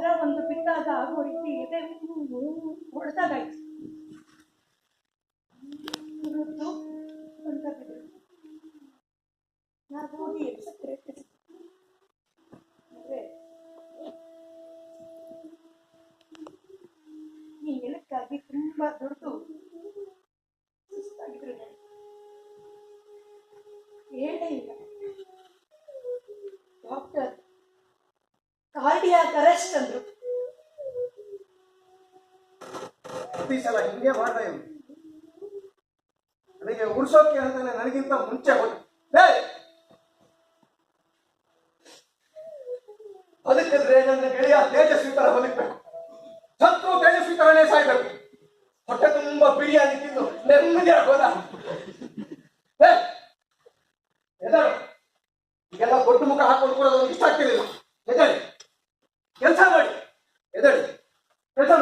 ಅದರ ಒಂದು ಆಗೋ ರೀತಿ ಇದೆ. ಹೊಡೆದಾಗಾಯ್ತು ನಾನು ಹೋಗಿ ಈ ನೆಲಕ್ಕಾಗಿ ತುಂಬಾ ದೊಡ್ಡದು ಸುಸ್ತಾಗಿದ್ರು. ಹೇಳೇ ಇಲ್ಲ. ಕಾರ್ಡಿಯಾಕ್ ಅರೆಸ್ಟ್ ಅಂದ್ರು. ಪ್ರತಿ ಸಲ ಹಿಂಗೆ ಇವ್ನು. ನನಗೆ ಉಳಿಸೋಕೆ ಹೇಳ್ತಾನೆ, ನನಗಿಂತ ಮುಂಚೆ ಬದುಕಿದ್ರೆ ನನ್ನ ಗೆಳೆಯ ತೇಜಸ್ವಿ ತರ ಬದುಕಬೇಕು. ಸತ್ರು ತೇಜಸ್ವಿ ತರನೇ ಸಾಯ್ಬೇಕು. ಹೊಟ್ಟೆ ತುಂಬಾ ಬಿರಿಯಾನಿ ತಿಂದು ನೆಮ್ಮದಿ ಆಗೋದ ಎಲ್ಲ. ದೊಡ್ಡ ಮುಖ ಹಾಕೊಂಡು ಕೂಡ ಇಷ್ಟ ಆಗ್ತಿರ್ಲಿಲ್ಲ. エダリエダ